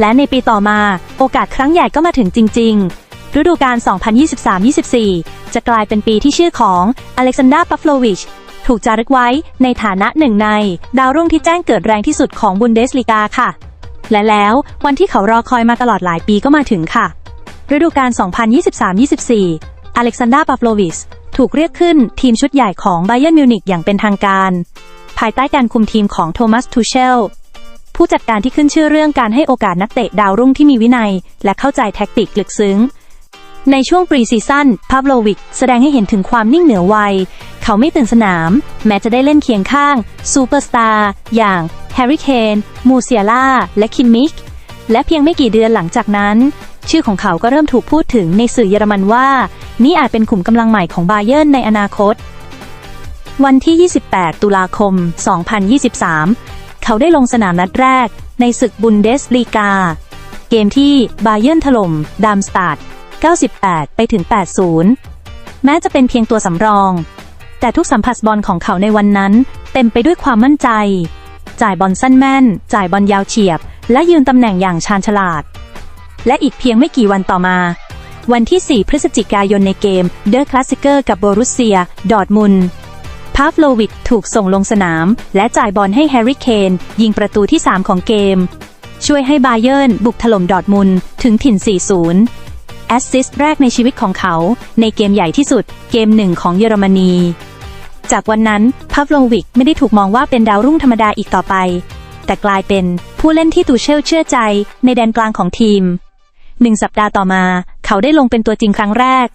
และในปีต่อมาโอกาสครั้งใหญ่ก็มาถึงจริง ๆ ฤดูกาล 2023-24 จะกลายเป็นปีที่ชื่อของอเล็กซานดราปัฟโลวิชถูกจารึกไว้ในฐานะหนึ่งใน ดาวรุ่งที่แจ้งเกิดแรงที่สุดของบุนเดสลีกาค่ะ และแล้ววันที่เขารอคอยมาตลอดหลายปีก็มาถึงค่ะ ฤดูกาล 2023-24 อเล็กซานดราปัฟโลวิชถูกเรียกขึ้นทีมชุดใหญ่ของไบเ e นมิวนิกอย่างเป็นทางการ ภายใต้การคุมทีมของโทมัสทูเชล ผู้จัดการที่ขึ้นชื่อเรื่องการให้โอกาสนักเตะดาวรุ่งที่มีวินัย และเข้าใจแท็กติกลึกซึ้ง ในช่วงปรีซีซั่นพา v โลวิกแสดงให้เห็นถึงความนิ่งเหนือวัย เขาไม่ตื่นสนาม แม้จะได้เล่นเคียงข้างซูเปอร์สตาร์อย่างแฮร์รี่เคนมูเซียล่าและคิมมิกและเพียงไม่กี่เดือนหลังจากนั้น ชื่อของเขาก็เริ่มถูกพูดถึงในสื่อเยอรมันว่า นี่อาจเป็นขุมกำลังใหม่ของบาเยิร์นในอนาคต วันที่ 28 ตุลาคม 2023 เขาได้ลงสนามนัดแรก ในศึกบุนเดสลีกา เกมที่บาเยิร์นถล่มดามสตาร์ด98 ไปถึง 80 แม้จะเป็นเพียงตัวสำรอง แต่ทุกสัมผัสบอลของเขาในวันนั้น เต็มไปด้วยความมั่นใจ จ่ายบอลสั้นแม่น จ่ายบอลยาวเฉียบ และยืนตำแหน่งอย่างชาญฉลาด และอีกเพียงไม่กี่วันต่อมา วันที่ 4 พฤศจิกายนในเกมเดอร์คลาสสิเกอร์กับโบรุสเซีย ดอร์ทมุนด์ พาฟโลวิกถูกส่งลงสนาม และจ่ายบอลให้แฮร์รี่เคนยิงประตูที่ 3 ของเกม ช่วยให้บาเยิร์นบุกถล่มดอร์ทมุนถึงถิ่น 4-0 แอสซิสต์แรกในชีวิตของเขา ในเกมใหญ่ที่สุด เกมหนึ่งของเยอรมนี จากวันนั้นพาฟโลวิกไม่ได้ถูกมองว่าเป็นดาวรุ่งธรรมดาอีกต่อไป แต่กลายเป็นผู้เล่นที่ตูเชลเชื่อใจ ในแดนกลางของทีมหนึ่งสัปดาห์ต่อมา เขาได้ลงเป็นตัวจริงครั้งแรก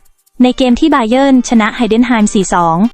ในเกมที่บาเยิร์นชนะไฮเดนไฮม์4-2